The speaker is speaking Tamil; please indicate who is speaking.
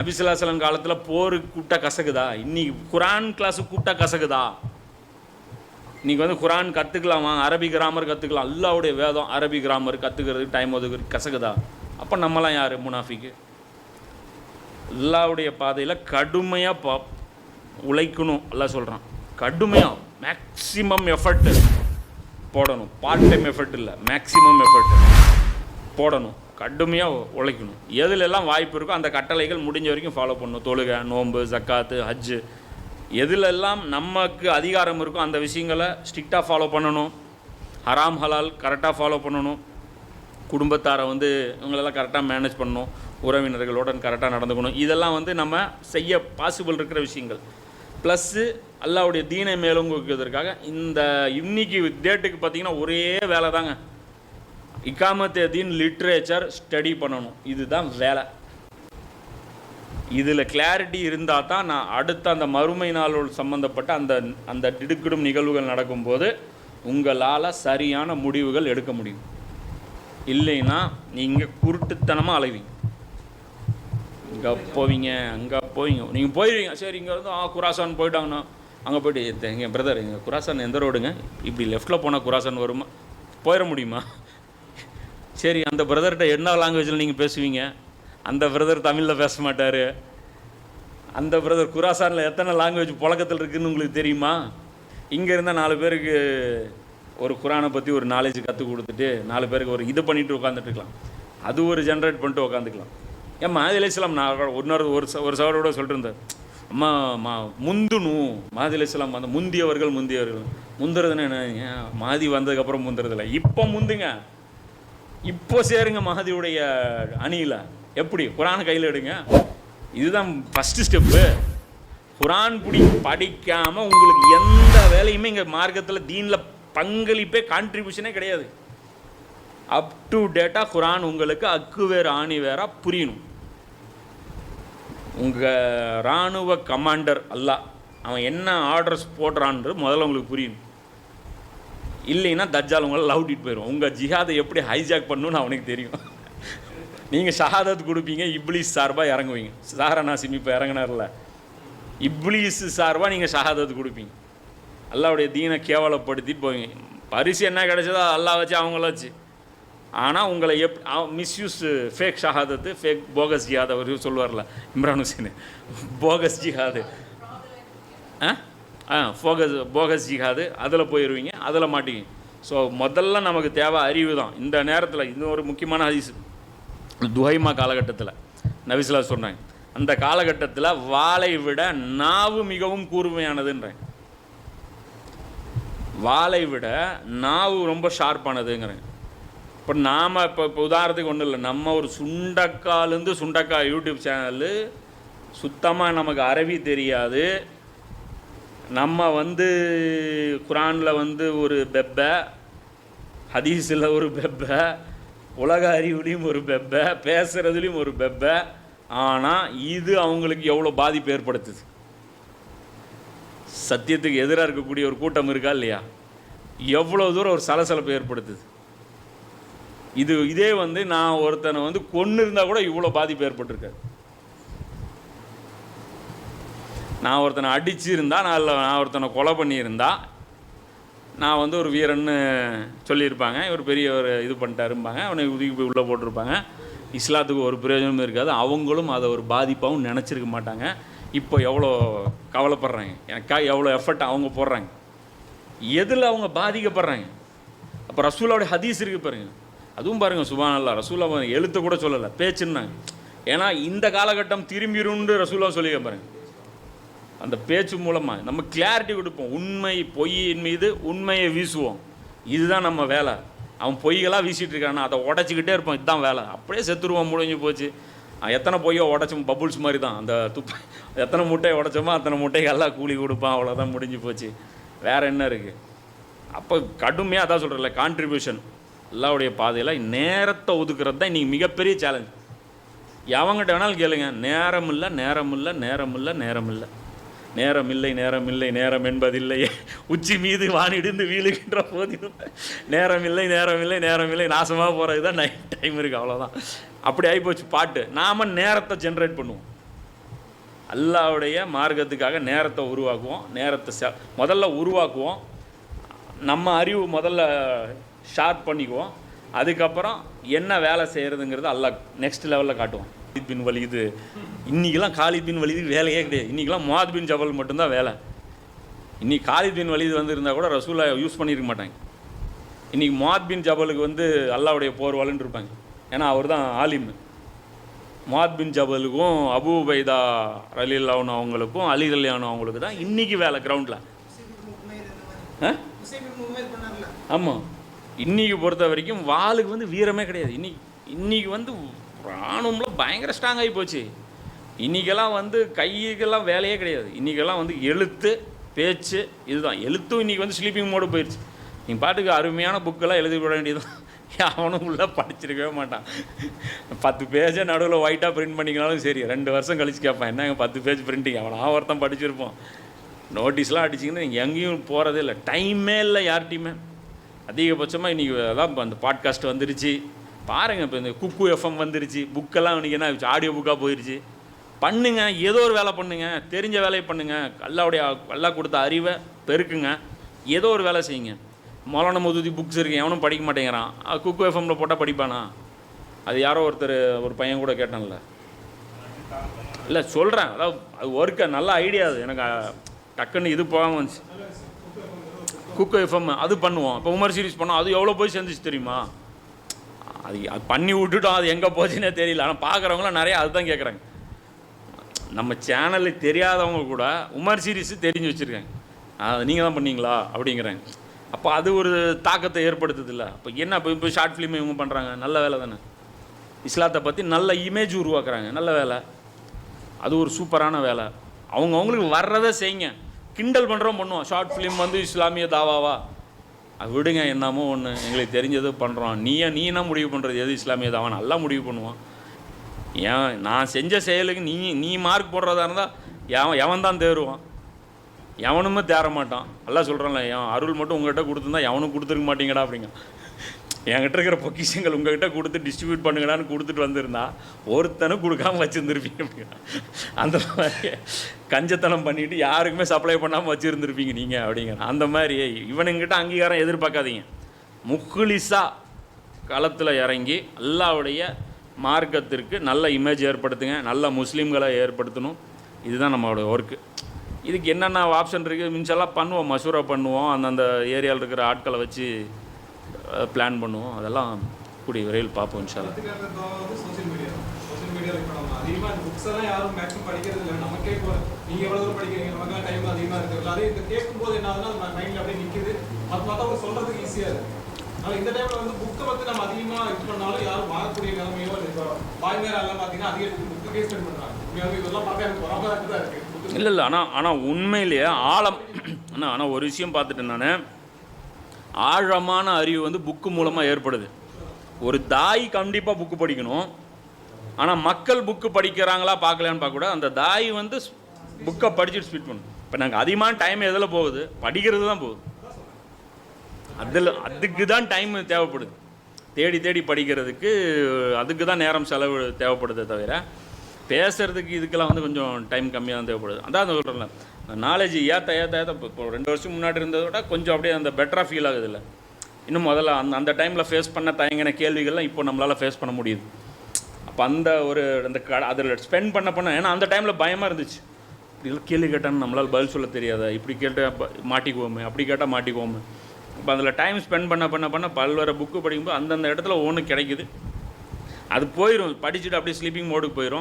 Speaker 1: நபிசுல்லாசலம் காலத்தில் போருக்கு கூப்பிட்டா கசகுதா இன்னைக்கு குரான் கிளாஸுக்கு கூப்பிட்டா கசகுதா இன்னைக்கு வந்து குரான் கற்றுக்கலாமா அரபி கிராமர் கற்றுக்கலாம் அல்லாவுடைய வேதம் அரபி கிராமர் கற்றுக்கிறதுக்கு டைம் ஒதுக்குறது கசகுதா அப்போ நம்மலாம் யார்? முனாஃபிக்கு. அல்லாவுடைய பாதையில் கடுமையாக பா உழைக்கணும். எல்லாம் சொல்கிறான் கடுமையாக மேக்ஸிமம் எஃபர்ட்டு போடணும். பார்ட் டைம் எஃபர்ட் இல்லை. மேக்ஸிமம் எஃபர்ட் போடணும். கடுமையாக உழைக்கணும். எதுலெல்லாம் வாய்ப்பு இருக்கோ அந்த கட்டளைகள் முடிஞ்ச வரைக்கும் ஃபாலோ பண்ணணும். தொழுகை நோன்பு ஜக்காத்து ஹஜ்ஜு எதுலெல்லாம் நமக்கு அதிகாரம் இருக்கோ அந்த விஷயங்களை ஸ்ட்ரிக்டாக ஃபாலோ பண்ணணும். ஹராம் ஹலால் கரெக்டாக ஃபாலோ பண்ணணும். குடும்பத்தாரை வந்து இவங்களெல்லாம் கரெக்டாக மேனேஜ் பண்ணணும். உறவினர்களுடன் கரெக்டாக நடந்துக்கணும். இதெல்லாம் வந்து நம்ம செய்ய பாசிபிள் இருக்கிற விஷயங்கள். ப்ளஸ்ஸு அல்லாவுடைய தீனை மேலோங்குவதற்காக இந்த இன்னைக்கு டேட்டுக்கு பார்த்தீங்கன்னா ஒரே வேலை தாங்க இக்காமத்தேதின் லிட்ரேச்சர் ஸ்டடி பண்ணணும். இதுதான் வேலை. இதில் கிளாரிட்டி இருந்தால் தான் நான் அடுத்த அந்த மறுமை நாளோடு சம்மந்தப்பட்ட அந்த அந்த திடுக்கிடும் நிகழ்வுகள் நடக்கும்போது உங்களால் சரியான முடிவுகள் எடுக்க முடியும். இல்லைன்னா நீங்கள் குருட்டுத்தனமாக அலைவீங்க. இங்கே போவீங்க அங்கே போவீங்க. நீங்கள் போயிடுவீங்க சரி இங்கே வந்து ஆ குராசான் போயிட்டாங்கண்ணா அங்கே போயிட்டு எங்கள் பிரதர் எங்கள் குராசான் எந்த ரோடுங்க இப்படி லெஃப்ட்டில் போனால் குராசான் வருமா? போயிட முடியுமா? சரி அந்த பிரதர்கிட்ட என்ன லாங்குவேஜில் நீங்கள் பேசுவீங்க? அந்த பிரதர் தமிழில் பேச மாட்டார். அந்த பிரதர் குராசானில் எத்தனை லாங்குவேஜ் புழக்கத்தில் இருக்குதுன்னு உங்களுக்கு தெரியுமா? இங்கே இருந்தால் நாலு பேருக்கு ஒரு குரானை பற்றி ஒரு நாலேஜ் கற்றுக் கொடுத்துட்டு நாலு பேருக்கு ஒரு இது பண்ணிட்டு உட்காந்துட்டுருக்கலாம் அது ஒரு ஜென்ரேட் பண்ணிட்டு உட்காந்துக்கலாம் ஏன் மாதிரி இஸ்லாம் நான் இன்னொரு ஒரு ஒரு சவரோட சொல்லிட்டு அம்மா மா முந்துணும் மாதிரி இஸ்லாம் அந்த முந்தியவர்கள் முந்தியவர்கள். முந்துறதுன்னு என்ன? ஏன் மாதி வந்ததுக்கப்புறம் முந்துறதில்ல. இப்போ முந்துங்க. இப்போ சேருங்க மகதியுடைய அணியில். எப்படி? குரான் கையில் எடுங்க. இதுதான் ஃபஸ்ட்டு ஸ்டெப்பு குரான் புடி படிக்காமல் உங்களுக்கு எந்த வேலையுமே இங்கே மார்க்கத்தில் தீனில் பங்களிப்பே கான்ட்ரிபியூஷனே கிடையாது. அப் டு டேட்டா குரான் உங்களுக்கு அக்கு வேறு ஆணி வேறா புரியணும். உங்கள் இராணுவ கமாண்டர் அல்லாஹ் அவன் என்ன ஆர்டர்ஸ் போடுறான்றது முதல்ல உங்களுக்கு புரியணும். இல்லைன்னா தஜ்ஜால் உங்களை லவுட்டிட்டு போயிடும் உங்கள் ஜிஹாதை எப்படி ஹைஜாக் பண்ணணும்னு அவனுக்கு தெரியும். நீங்கள் ஷஹாதத் கொடுப்பீங்க இப்ளீஸ் சார்பாக இறங்குவீங்க. சாரா நாசிம் இப்போ இறங்கினார்ல. இப்ளீஸ் சார்பாக நீங்கள் ஷஹாதத் கொடுப்பீங்க. அல்லாவுடைய தீனை கேவலப்படுத்திட்டு போவீங்க. பரிசு என்ன கிடைச்சதோ அல்லா வச்சு அவங்கள வச்சு. ஆனால் உங்களை எப் மிஸ்யூஸ் ஃபேக் ஷஹாதத்து ஃபேக் போகஸ் ஜிஹாத் அவர் சொல்லுவார்ல இம்ரான் ஹுசேன். போகஸ் ஜிஹாது. ஆ? ஆ ஃபோகஸ் போகஸ் ஜிஹாது அதில் போயிடுவீங்க அதில் மாட்டிங்க ஸோ முதல்ல நமக்கு தேவை அறிவு தான். இந்த நேரத்தில் இது ஒரு முக்கியமான ஹதீஸ். துஹைமா காலகட்டத்தில் நபிசுல்லா சொன்னாங்க. அந்த காலகட்டத்தில் வாளை விட நாவு மிகவும் கூர்மையானதுன்றேன். வாளை விட நாவு ரொம்ப ஷார்ப்பானதுங்கிறேன். இப்போ நாம் இப்போ இப்போ உதாரணத்துக்கு ஒன்றும் இல்லை. நம்ம ஒரு சுண்டக்காலேருந்து சுண்டக்காய் யூடியூப் சேனலு சுத்தமாக நமக்கு அரபி தெரியாது. நம்ம வந்து குரானில் வந்து ஒரு பெப்ப ஹதீஸில் ஒரு பெப்ப உலக அறிவுலேயும் ஒரு பெப்ப பேசுகிறதுலேயும் ஒரு பெப்ப. ஆனால் இது அவங்களுக்கு எவ்வளோ பாதிப்பு ஏற்படுத்துது? சத்தியத்துக்கு எதிராக இருக்கக்கூடிய ஒரு கூட்டம் இருக்கா இல்லையா? எவ்வளோ தூரம் ஒரு சலசலப்பு ஏற்படுத்துது? இது இதே வந்து நான் ஒருத்தனை வந்து கொன்று இருந்தால் கூட இவ்வளோ பாதிப்பு ஏற்பட்டிருக்காது. நான் ஒருத்தனை அடிச்சிருந்தா நான் இல்லை நான் ஒருத்தனை கொலை பண்ணியிருந்தா நான் வந்து ஒரு வீரன்னு சொல்லியிருப்பாங்க. இவர் பெரிய ஒரு இது பண்ணிட்டாரும்பாங்க. அவனை உதுக்கி போய் உள்ளே போட்டிருப்பாங்க. இஸ்லாத்துக்கு ஒரு பிரயோஜனமும் இருக்காது. அவங்களும் அதை ஒரு பாதிப்பாகவும் நினச்சிருக்க மாட்டாங்க. இப்போ எவ்வளோ கவலைப்படுறாங்க. எனக்காக எவ்வளோ எஃபர்ட் அவங்க போடுறாங்க. எதில் அவங்க பாதிக்கப்படுறாங்க? அப்போ ரசூலாவுடைய ஹதீஸ் இருக்குது பாருங்கள் அதுவும் பாருங்கள் சுபானல்லா ரசூலா எழுத்து கூட சொல்லலை. பேச்சுன்னாங்க. ஏன்னா இந்த காலகட்டம் திரும்பிருண்டு ரசூலா சொல்லிக்க பாருங்கள் அந்த பேச்சு மூலமாக நம்ம கிளாரிட்டி கொடுப்போம். உண்மை பொய்யின் மீது உண்மையை வீசுவோம். இதுதான் நம்ம வேலை. அவன் பொய்களாக வீசிகிட்டு இருக்கானா அதை உடச்சிக்கிட்டே இருப்பான் இதுதான் வேலை. அப்படியே செத்துருவான் முடிஞ்சு போச்சு. எத்தனை பொய்யோ உடச்சோம் பபுள்ஸ் மாதிரி தான் அந்த துப்பை எத்தனை முட்டையை உடைச்சோமோ அத்தனை முட்டைக்கு எல்லாம் கூலி கொடுப்பான். அவ்வளோதான் முடிஞ்சு போச்சு. வேறு என்ன இருக்குது அப்போ கடுமையாக அதான் சொல்கிறல கான்ட்ரிபியூஷன் அல்லாவுடைய பாதையில் நேரத்தை ஒதுக்குறது தான் இன்றைக்கி மிகப்பெரிய சேலஞ்ச் எவங்கிட்ட வேணாலும் கேளுங்க. நேரம் இல்லை நேரம் இல்லை நேரம் இல்லை நேரம் இல்லை நேரம் இல்லை நேரம் இல்லை நேரம் என்பதில்லையே உச்சி மீது வானிடிந்து வீழுகின்ற போதிலும் நேரம் இல்லை நேரம் இல்லை நேரம் இல்லை நாசமாக போகிறது தான் நைட் டைம் இருக்குது அவ்வளோதான் அப்படி ஆகிப்போச்சு பாட்டு. நாம் நேரத்தை ஜென்ரேட் பண்ணுவோம். அல்லாவுடைய மார்க்கத்துக்காக நேரத்தை உருவாக்குவோம். நேரத்தை செ முதல்ல உருவாக்குவோம். நம்ம அறிவு முதல்ல ஷார்ப் பண்ணிக்குவோம். அதுக்கப்புறம் என்ன வேலை செய்கிறதுங்கிறது அல்லாஹ் நெக்ஸ்ட் லெவலில் காட்டுவோம் பின் வலியுது. இன்றைக்கெல்லாம் காலித் பின் வலிது வேலையே கிடையாது. இன்றைக்கெல்லாம் முவாத் பின் ஜபல் மட்டும்தான் வேலை. இன்றைக்கி காலித் பின் வலிது வந்துருந்தால் கூட ரசூலா யூஸ் பண்ணியிருக்க மாட்டாங்க. இன்றைக்கி முவாத் பின் ஜபலுக்கு வந்து அல்லாவுடைய போர் இருப்பாங்க. ஏன்னா அவர் தான் ஆலிம். முவாத் பின் ஜபலுக்கும் அபு உபைதா ரலில்லாவுன் அவங்களுக்கும் அலி ரலியானு அவங்களுக்கு தான் இன்றைக்கி வேலை கிரவுண்டில் ஆ? ஆமாம் இன்றைக்கி பொறுத்த வரைக்கும் வாளுக்கு வந்து வீரமே கிடையாது. இன்னைக்கு இன்றைக்கி வந்து ராணுவம்ல பயங்கர ஸ்ட்ராங் ஆகி போச்சு. இன்னைக்கெல்லாம் வந்து கைக்கெல்லாம் வேலையே கிடையாது. இன்னைக்கெல்லாம் வந்து எழுத்து பேச்சு இதுதான். எழுத்தும் இன்றைக்கி வந்து ஸ்லீப்பிங் மோடு போயிடுச்சு நீங்கள் பாட்டுக்கு அருமையான புக்கெல்லாம் எழுதி விட வேண்டியதுதான். அவனும் உள்ளே படிச்சிருக்கவே மாட்டான். பத்து பேஜை நடுவில் ஒயிட்டாக பிரிண்ட் பண்ணிக்கனாலும் சரி ரெண்டு வருஷம் கழிச்சு கேட்பான் என்னங்க பத்து பேஜ் பிரிண்டிங் அவனா ஒருத்தன் படிச்சிருப்போம். நோட்டீஸ்லாம் அடிச்சிங்கன்னா நீங்கள் எங்கேயும் போகிறதே இல்லை. டைமே இல்லை யார்கிட்டையுமே. அதிகபட்சமாக இன்றைக்கி அதான் இப்போ அந்த பாட்காஸ்ட் வந்துருச்சு. பாருங்கள் இப்போ இந்த குக்கு எஃப்எம் வந்துருச்சு புக்கெல்லாம் இன்றைக்கி என்ன ஆடியோ புக்காக போயிடுச்சு பண்ணுங்க ஏதோ ஒரு வேலை பண்ணுங்க தெரிஞ்ச வேலையை பண்ணுங்க அல்லாவுடைய அல்லாஹ் கொடுத்த அறிவை பெருக்குங்க ஏதோ ஒரு வேலை செய்யுங்க. மௌலான மதுதி புக்ஸ் இருக்கு எவனும் படிக்க மாட்டேங்கிறான். குக்கு எஃப்எம்ல போட்டால் படிப்பானா? அது யாரோ ஒருத்தர் ஒரு பையன் கூட கேட்டான்ல. இல்லை சொல்கிறேன் அதாவது அது ஒர்க்க நல்ல ஐடியா அது. எனக்கு டக்குன்னு இது போகாமல் வந்துச்சு. குக்கு எஃப்எம் அது பண்ணுவோம். இப்போ உமர் சீரிஸ் பண்ணோம் அது எவ்வளோ போய் சேர்ந்துச்சு தெரியுமா? அது அது பண்ணி விட்டுட்டோம் அது எங்கே போச்சுன்னே தெரியல. ஆனால் பார்க்குறவங்களாம் நிறையா அதுதான் கேட்குறாங்க நம்ம சேனலுக்கு தெரியாதவங்க கூட உமர் சீரிஸு தெரிஞ்சு வச்சுருக்காங்க. அது நீங்கள் தான் பண்ணீங்களா? அப்படிங்கிறாங்க. அப்போ அது ஒரு தாக்கத்தை ஏற்படுத்துது இல்லை அப்போ என்ன இப்போ இப்போ ஷார்ட் ஃபிலிம் இவங்க பண்ணுறாங்க நல்ல வேலை தானே. இஸ்லாத்தை பற்றி நல்ல இமேஜ் உருவாக்குறாங்க. நல்ல வேலை. அது ஒரு சூப்பரான வேலை. அவங்க அவங்களுக்கு வர்றதை செய்யுங்க. கிண்டல் பண்ணுறோம் பண்ணுவோம் ஷார்ட் ஃபிலிம் வந்து இஸ்லாமிய தாவாவா? விடுங்க என்னமோ ஒன்று எங்களுக்கு தெரிஞ்சது பண்ணுறோம் நீயே நீ என்ன முடிவு பண்ணுறது எது இஸ்லாமியது? அவன் நல்லா முடிவு பண்ணுவான். ஏன் நான் செஞ்ச செயலுக்கு நீ நீ மார்க் போடுறதா இருந்தால் எவன் எவன் தான் தேருவான்? எவனுமே தேற மாட்டான். எல்லாம் சொல்கிறான்ல என் அருள் மட்டும் உங்கள்கிட்ட கொடுத்துருந்தா எவனும் கொடுத்துருக்க மாட்டீங்கடா அப்படிங்க. என்கிட்ட இருக்கிற பொக்கிஷங்கள் உங்ககிட்ட கொடுத்து டிஸ்ட்ரிபியூட் பண்ணுங்கடான்னு கொடுத்துட்டு வந்திருந்தா ஒருத்தனும் கொடுக்காம வச்சுருந்துருப்பீங்க அப்படிங்க. அந்த மாதிரி. கஞ்சத்தனம் பண்ணிவிட்டு யாருக்குமே சப்ளை பண்ணாமல் வச்சுருந்துருப்பீங்க நீங்கள் அப்படிங்கிற அந்த மாதிரி இவனுங்கிட்ட அங்கீகாரம் எதிர்பார்க்காதீங்க. முக்குலிசா களத்தில் இறங்கி அல்லாவுடைய மார்க்கத்திற்கு நல்ல இமேஜ் ஏற்படுத்துங்க நல்ல முஸ்லீம்களை ஏற்படுத்தணும். இதுதான் நம்மளோட ஒர்க்கு இதுக்கு என்னென்ன ஆப்ஷன் இருக்குது மின்செல்லாம் பண்ணுவோம் மசூரா பண்ணுவோம். அந்தந்த ஏரியாவில் இருக்கிற ஆட்களை வச்சு பிளான் பண்ணுவோம். அதெல்லாம் கூடிய விரைவில் பார்ப்போம் இன்ஷால்லா
Speaker 2: எடுத்துக்காட்டுறதா வந்து social media. நம்ம அதிகமா இந்த books எல்லாம் யாரும் மேக்ஸிமம் படிக்கிறது இல்லை. நமக்கே இப்போ நீங்கள் எவ்வளோ தூரம் படிக்கிறீங்க, நமக்கெல்லாம் டைம் அதிகமாக இருக்குது அதே இதை கேட்கும் போது என்ன ஆகுதுன்னா, அது mind அப்படியே நிற்கிது அது பார்த்தா அவங்க சொல்கிறதுக்கு ஈஸியாக இருக்குது ஆனால் இந்த டைமில் வந்து புக்கை அ வந்து நம்ம அதிகமாக இது பண்ணாலும் யாரும் வாங்கக்கூடிய நிலைமையோ இல்லை இப்போ வாய்மேல எல்லாம் பார்த்தீங்கன்னா அதிக புக்கு ஸ்பெண்ட் பண்ணுறாங்க இதெல்லாம் பார்த்தா எனக்கு பொறாமையா தான் இருக்குது
Speaker 1: இல்லை இல்லை. ஆனால் ஆனால் உண்மையிலேயே ஆழம் ஆனால் ஆனால் ஒரு விஷயம் பார்த்துட்டேன் நான். ஆழமான அறிவு வந்து புக்கு மூலமாக ஏற்படுது. ஒரு தாய் கண்டிப்பாக புக்கு படிக்கணும். ஆனால் மக்கள் புக்கு படிக்கிறாங்களா பார்க்கலான்னு பார்க்க கூட அந்த தாய் வந்து புக்கை படிச்சுட்டு ஸ்பீட் பண்ணும். இப்போ நாங்கள் அதிகமான டைம் எதில் போகுது? படிக்கிறது தான் போகுது. அதில் அதுக்கு தான் டைம் தேவைப்படுது. தேடி தேடி படிக்கிறதுக்கு அதுக்கு தான் நேரம் செலவு தேவைப்படுதே தவிர பேசுறதுக்கு இதுக்கெல்லாம் வந்து கொஞ்சம் டைம் கம்மியாக தான் தேவைப்படுது. அதான் சொல்கிறேன்ல நாலேஜ் ஏற்ற ஏற்ற ஏற்ற இப்போ இப்போ ரெண்டு வருஷம் முன்னாடி இருந்ததை விட கொஞ்சம் அப்படியே அந்த பெட்டராக ஃபீல் ஆகுது இல்லை. இன்னும் முதல்ல அந்த அந்த டைமில் ஃபேஸ் பண்ண தயங்கின கேள்விகள்லாம் இப்போ நம்மளால் ஃபேஸ் பண்ண முடியுது. அப்போ அந்த ஒரு அந்த க அதில் ஸ்பெண்ட் பண்ண பண்ண ஏன்னா அந்த டைமில் பயமாக இருந்துச்சு. இப்படி கேள்வி கேட்டான்னு நம்மளால் பதில் சொல்ல தெரியாதா? இப்படி கேட்டால் மாட்டிக்குவோமே அப்படி கேட்டால் மாட்டிக்குவோமே. இப்போ அதில் டைம் ஸ்பெண்ட் பண்ண பண்ண பண்ண பல்வேறு புக்கு படிக்கும்போது அந்தந்த இடத்துல ஒன்று கிடைக்குது. அது போயிடும் படிச்சுட்டு அப்படியே ஸ்லீப்பிங் மோடுக்கு போயிடும்